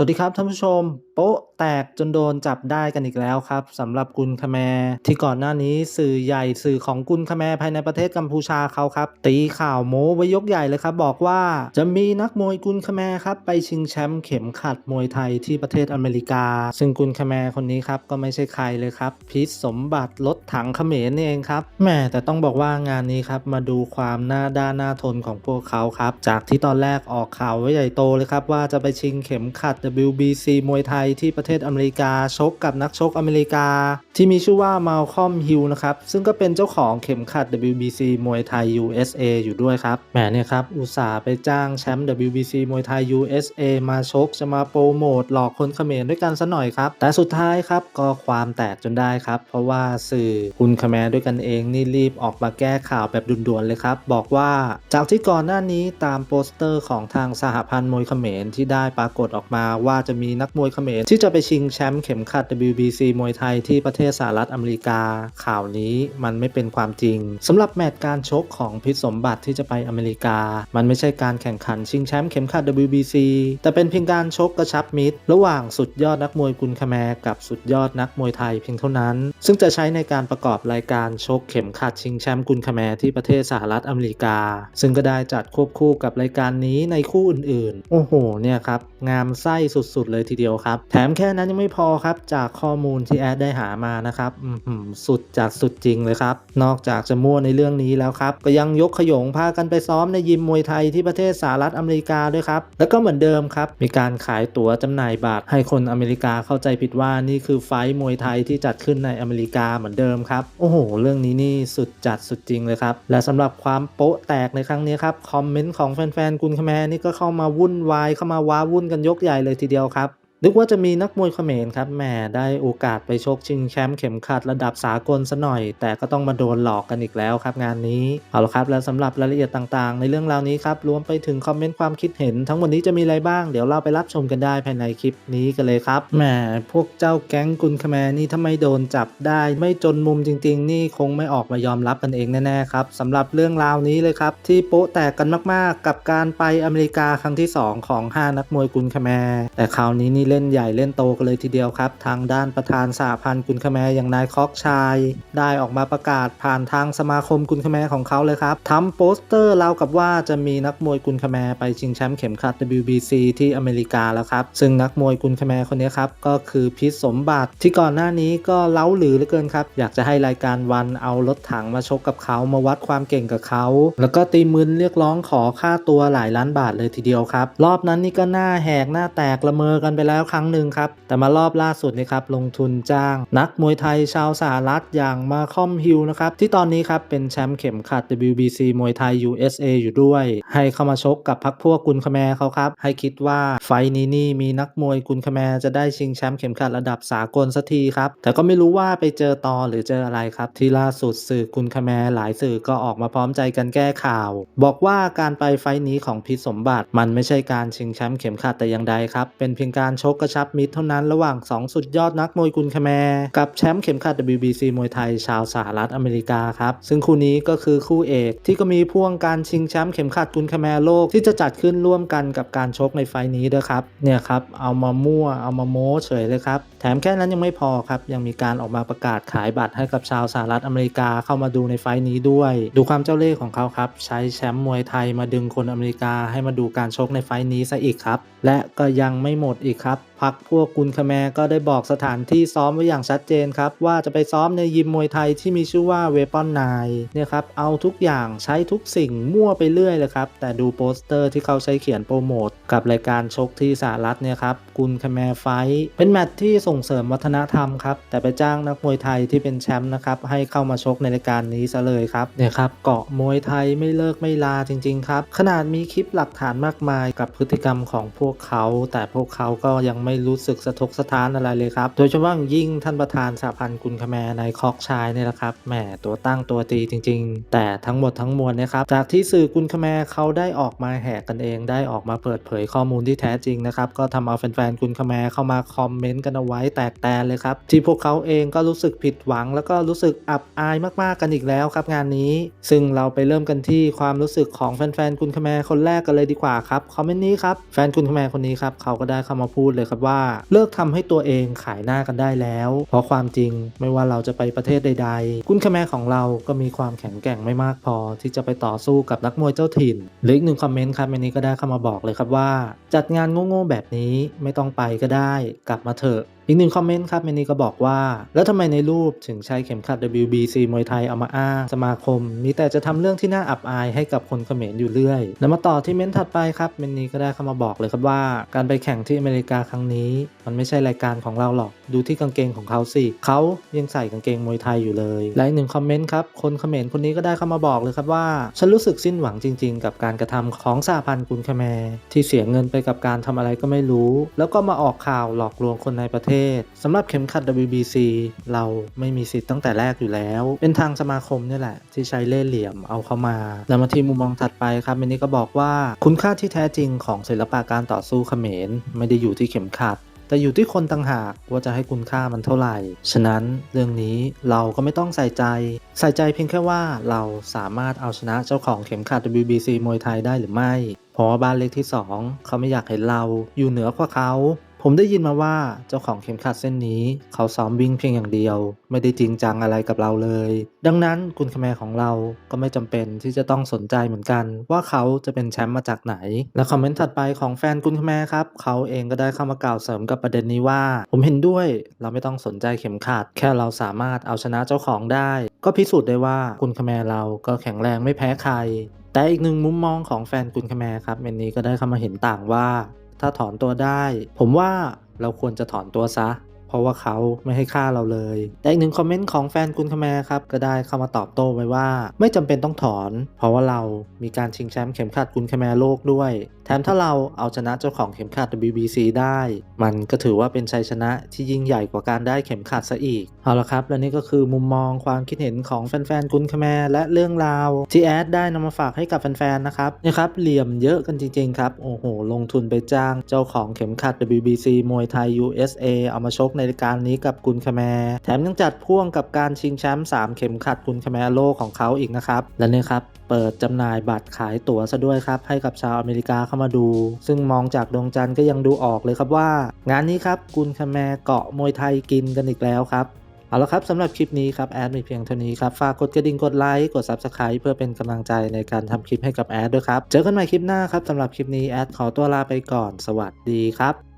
สวัสดีครับท่านผู้ชม โป๊ะแตกจนโดนจับได้กันอีกแล้วครับสำหรับกุลคแมที่ก่อนหน้านี้สื่อใหญ่สื่อของกุลคแมภายในประเทศกัมพูชาเขาครับ ตีข่าวโม้ไว้ยกใหญ่เลยครับ บอกว่าจะมีนักมวยกุลคแมครับไปชิงแชมป์เข็มขัดมวยไทยที่ประเทศอเมริกา ซึ่งกุลคแมคนนี้ครับก็ไม่ใช่ใครเลยครับพิษสมบัติรถถังเขมรนี่เองครับแหม่แต่ต้องบอกว่างานนี้ครับมาดูความหน้าด้านหน้าทนของพวกเขาครับจากที่ตอนแรกออกข่าวไว้ใหญ่โตเลยครับว่าจะไปชิงเข็มขัด WBC มวยไทยที่ประเทศอเมริกาชกกับนักชกอเมริกา ที่มีชื่อว่ามาลคอมฮิลนะครับ ซึ่งก็เป็นเจ้าของเข็มขัด WBC มวยไทย USA อยู่ด้วยครับแหมเนี่ยครับ อุตส่าห์ไปจ้างแชมป์ WBC มวยไทย USA มาชกจะมาโปรโมทหลอกคนเขมรด้วยกันซะหน่อยครับ แต่สุดท้ายครับก็ความแตกจนได้ครับ เพราะว่าสื่อคุณเขมรด้วยกันเองนี่รีบออกมาแก้ข่าวแบบด่วนๆเลยครับ บอกว่าจากที่ก่อนหน้านี้ตามโปสเตอร์ของทางสหพันธ์มวยเขมรที่ได้ปรากฏออกมาว่าจะมีนักมวยเขมรที่จะไปชิงแชมป์เข็มขัด WBC มวยไทยที่ประเทศสหรัฐอเมริกา ข่าวนี้มันไม่เป็นความจริงสำหรับแมตช์การชกของพิษสมบัติที่จะไปอเมริกา มันไม่ใช่การแข่งขันชิงแชมป์เข็มขัด WBC แต่เป็นเพียงการชกกระชับมิตร ระหว่างสุดยอดนักมวยกุนคแมรกับสุดยอดนักมวยไทยเพียงเท่านั้น ซึ่งจะใช้ในการประกอบรายการชกเข็มขัดชิงแชมป์กุนคแมรที่ประเทศสหรัฐอเมริกา ซึ่งก็ได้จัดควบคู่กับรายการนี้ในคู่อื่นๆ โอ้โห เนี่ยครับ งามไส้สุดๆเลยทีเดียวครับ แถมแค่นั้นยังไม่พอครับ จากข้อมูลที่แอดได้หามานะครับสุดจัดสุดจริงเลยครับ นอกจากจะมั่วในเรื่องนี้แล้วครับ ก็ยังยกขยงพากันไปซ้อมในยิมมวยไทยที่ประเทศสหรัฐอเมริกาด้วยครับ แล้วก็เหมือนเดิมครับ มีการขายตั๋วจำหน่ายบัตรให้คนอเมริกาเข้าใจผิดว่านี่คือไฟท์มวยไทยที่จัดขึ้นในอเมริกาเหมือนเดิมครับ โอ้โห เรื่องนี้นี่สุดจัดสุดจริงเลยครับ และสำหรับความโป๊ะแตกในครั้งนี้ครับ คอมเมนต์ของแฟนๆกุนคแมนี่ก็เข้ามาวุ่นวายเข้ามาว้าวุ่นกันยกใหญ่เลยเลยทีเดียวครับ นึกว่าจะมีนักมวยเขมรครับแหมได้โอกาสไปชกชิงแชมป์เข็มขัดระดับสากลซะหน่อย แต่ก็ต้องมาโดนหลอกกันอีกแล้วครับงานนี้เอาละครับและสำหรับรายละเอียดต่างๆ ในเรื่องราวนี้ครับรวมไปถึงคอมเมนต์ความคิดเห็น ทั้งหมดนี้จะมีอะไรบ้างเดี๋ยวเราไปรับชมกันได้ภายในคลิปนี้กันเลยครับแหมพวกเจ้าแก๊งกุนคแมรนี่ถ้าไม่โดนจับได้ ไม่จนมุมจริง ๆ นี่คงไม่ออกมายอมรับกันเองแน่ๆครับสำหรับเรื่องราวนี้เลยครับที่โป๊ะแตกกันมากๆ กับการไปอเมริกาครั้งที่สองของห้านักมวยกุนคแมรแต่คราวนี้นี่เล่นใหญ่เล่นโตกันเลยทีเดียวครับ ทางด้านประธานสหพันธ์กุนคแมอย่างนายคอกชาย ได้ออกมาประกาศผ่านทางสมาคมกุนคแมของเขาเลยครับทำโปสเตอร์เล่ากับว่าจะมีนักมวยกุนคแมไปชิงแชมป์เข็มขัด WBC ที่อเมริกาแล้วครับ ซึ่งนักมวยกุนคแมคนนี้ครับก็คือพิษสมบัติที่ก่อนหน้านี้ก็เล้าหรือเหลือเกินครับ อยากจะให้รายการวันเอารถถังมาชกกับเขามาวัดความเก่งกับเขา แล้วก็ตีมืนเรียกร้องขอค่าตัวหลายล้านบาทเลยทีเดียวครับ รอบนั้นนี่ก็หน้าแหกหน้าแตกละเมอกันไปแล้วแล้วครั้งหนึ่งครับ แต่มารอบล่าสุดนี่ครับลงทุนจ้าง นักมวยไทยชาวสหรัฐอย่างมาคอมฮิลนะครับที่ตอนนี้ครับเป็นแชมป์เข็มขัด WBC มวยไทย USA อยู่ด้วย ให้เข้ามาชกกับพักพวกกุนคแมเขาครับให้คิดว่าไฟล์นี้นี่มีนักมวยกุนคแมจะได้ชิงแชมป์เข็มขัดระดับสากลสักทีครับแต่ก็ไม่รู้ว่าไปเจอตอหรือเจออะไรครับ ที่ล่าสุดสื่อกุนคแมหลายสื่อก็ออกมาพร้อมใจกันแก้ข่าว บอกว่าการไปไฟล์นี้ของพิษสมบัติมันไม่ใช่การชิงแชมป์เข็มขัดแต่อย่างใดครับ เป็นเพียงการชกกระชับมิตรเท่านั้นระหว่างสองสุดยอดนักมวยกุนคแมร์กับแชมป์เข็มขัด WBC มวยไทยชาวสหรัฐอเมริกาครับ ซึ่งคู่นี้ก็คือคู่เอกที่ก็มีพ่วงการชิงแชมป์เข็มขัดกุนคแมร์โลกที่จะจัดขึ้นร่วมกันกับการชกในไฟล์นี้ด้วยครับเนี่ยครับเอามามั่วเอามาโม้เฉยเลยครับแถมแค่นั้นยังไม่พอครับยังมีการออกมาประกาศขายบัตรให้กับชาวสหรัฐอเมริกาเข้ามาดูในไฟล์นี้ด้วย ดูความเจ้าเล่ห์ของเขาครับใช้แชมป์มวยไทยมาดึงคนอเมริกาให้มาดูการชกในไฟนี้ซะอีกครับและก็ยังไม่หมดอีกครับ 감사합니다. พักพวกกุนคแมร์ก็ได้บอกสถานที่ซ้อมไว้อย่างชัดเจนครับว่าจะไปซ้อมในยิมมวยไทยที่มีชื่อว่าเวปอนนายเนี่ยครับเอาทุกอย่างใช้ทุกสิ่งมั่วไปเรื่อยเลยครับแต่ดูโปสเตอร์ที่เขาใช้เขียนโปรโมทกับรายการชกที่สหรัฐเนี่ยครับกุนคแมร์ไฟท์เป็นแมตช์ที่ส่งเสริมวัฒนธรรมครับแต่ไปจ้างนักมวยไทยที่เป็นแชมป์นะครับให้เข้ามาชกในรายการนี้ซะเลยครับเนี่ยครับเกาะมวยไทยไม่เลิกไม่ลาจริงๆครับขนาดมีคลิปหลักฐานมากมายกับพฤติกรรมของพวกเขา แต่พวกเขาก็ยังไม่ไม่รู้สึกสะทกสะท้านอะไรเลยครับ โดยเฉพาะยิ่งท่านประธานสหพันธ์กุลคแมร์ในคอกชายเนี่ยแหละครับ แหมตัวตั้งตัวตีจริง ๆ แต่ทั้งหมดทั้งมวลนะครับ จากที่สื่อกุลคแมเขาได้ออกมาแหกกันเอง ได้ออกมาเปิดเผยข้อมูลที่แท้จริงนะครับ ก็ทำเอาแฟนๆกุลคแมเข้ามาคอมเมนต์กันเอาไว้แตกแตนเลยครับ ที่พวกเขาเองก็รู้สึกผิดหวัง แล้วก็รู้สึกอับอายมากๆกันอีกแล้วครับงานนี้ ซึ่งเราไปเริ่มกันที่ความรู้สึกของแฟนๆกุลคแมคนแรกกันเลยดีกว่าครับคอมเมนต์นี้ครับแฟนกุลคแมคนนี้ครับเขาก็ได้เข้ามาพูดเลยครับว่าเลิกทำให้ตัวเองขายหน้ากันได้แล้ว เพราะความจริงไม่ว่าเราจะไปประเทศใดๆกุลคแมร์ของเราก็มีความแข็งแกร่งไม่มากพอ ที่จะไปต่อสู้กับนักมวยเจ้าถิ่นหรืออีกหนึ่งคอมเมนต์ครับอันนี้ก็ได้เข้ามาบอกเลยครับว่า จัดงานโง่ๆแบบนี้ไม่ต้องไปก็ได้ กลับมาเถอะอีกหนึ่งคอมเมนต์ครับเมนี่ก็บอกว่า แล้วทำไมในรูปถึงใช้เข็มขัด WBC มวยไทยเอามาอ้างสมาคม มีแต่จะทำเรื่องที่น่าอับอายให้กับคนเขมรอยู่เรื่อยแล้วมาต่อที่เม้นต์ถัดไปครับเมนี่ก็ได้เข้ามาบอกเลยครับว่า การไปแข่งที่อเมริกาครั้งนี้ มันไม่ใช่รายการของเราหรอก ดูที่กางเกงของเขาสิเขายังใส่กางเกงมวยไทยอยู่เลยและอีกหนึ่งคอมเมนต์ครับคนเขมรคนนี้ก็ได้เข้ามาบอกเลยครับว่า ฉันรู้สึกสิ้นหวังจริง ๆ กับการกระทำของสหพันธ์กุลคแมรที่เสียเงินไปกับการทำอะไรก็ไม่รู้ แล้วก็มาออกข่าวหลอกลวงคนในประเทศสำหรับเข็มขัด WBC เราไม่มีสิทธิ์ตั้งแต่แรกอยู่แล้ว เป็นทางสมาคมนี่แหละ ที่ใช้เล่ห์เหลี่ยมเอาเข้ามา แล้วมาที่มุมมองถัดไปครับเมนี่ก็บอกว่าคุณค่าที่แท้จริงของศิลปะการต่อสู้เขมร ไม่ได้อยู่ที่เข็มขัดแต่อยู่ที่คนต่างหากว่าจะให้คุณค่ามันเท่าไหร่ ฉะนั้นเรื่องนี้เราก็ไม่ต้องใส่ใจ ใส่ใจเพียงแค่ว่าเราสามารถเอาชนะเจ้าของเข็มขัด WBC มวยไทยได้หรือไม่ เพราะว่าบ้านเล็กที่ 2 เขาไม่อยากเห็นเราอยู่เหนือกว่าเขา ผมได้ยินมาว่าเจ้าของเข็มขัดเส้นนี้เขาซ้อมวิ่งเพียงอย่างเดียว ไม่ได้จริงจังอะไรกับเราเลย ดังนั้นกุลคแมของเราก็ไม่จำเป็นที่จะต้องสนใจเหมือนกัน ว่าเขาจะเป็นแชมป์มาจากไหน และคอมเมนต์ถัดไปของแฟนกุลคแมครับเขาเองก็ได้เข้ามากล่าวเสริมกับประเด็นนี้ว่า ผมเห็นด้วยเราไม่ต้องสนใจเข็มขัด แค่เราสามารถเอาชนะเจ้าของได้ ก็พิสูจน์ได้ว่ากุลคแมเราก็แข็งแรงไม่แพ้ใครแต่อีกหนึ่งมุมมองของแฟนกุลคแมครับเมนนี้ก็ได้เข้ามาเห็นต่างว่า ถ้าถอนตัวได้ ผมว่าเราควรจะถอนตัวซะ เพราะว่าเขาไม่ให้ค่าเราเลย แต่อีกหนึ่งคอมเมนต์ของแฟนกุลคแมร์ครับก็ได้เข้ามาตอบโต้ไว้ว่า ไม่จำเป็นต้องถอน เพราะว่าเรามีการชิงแชมป์เข็มขัดกุลคแมร์โลกด้วย แถมถ้าเราเอาชนะเจ้าของเข็มขัด WBC ได้ มันก็ถือว่าเป็นชัยชนะที่ยิ่งใหญ่กว่าการได้เข็มขัดซะอีกเอาละครับ และนี่ก็คือมุมมองความคิดเห็นของแฟนๆกุลคแมร์และเรื่องราวที่แอดได้นำมาฝากให้กับแฟนๆนะครับนี่ครับเหลี่ยมเยอะกันจริงๆครับโอ้โหลงทุนไปจ้างเจ้าของเข็มขัด WBC มวยไทย USA เอามาชกในรายการนี้กับกุลคแมร์แถมยังจัดพ่วงกับการชิงแชมป์3เข็มขัดกุลคแมร์โลกของเขาอีกนะครับ และนี่ครับเปิดจำหน่ายบัตรขายตั๋วซะด้วยครับให้กับชาวอเมริกาเข้ามาดู ซึ่งมองจากดวงจันทร์ก็ยังดูออกเลยครับว่า งานนี้ครับกุลคแมร์เกาะมวยไทยกินกันอีกแล้วครับเอาละครับสำหรับคลิปนี้ครับแอดมีเพียงเท่านี้ครับ ฝากกดกระดิ่งกดไลค์กด Subscribe เพื่อเป็นกำลังใจในการทำคลิปให้กับแอดด้วยครับ เจอกันใหม่คลิปหน้าครับสำหรับคลิปนี้แอดขอตัวลาไปก่อนสวัสดีครับ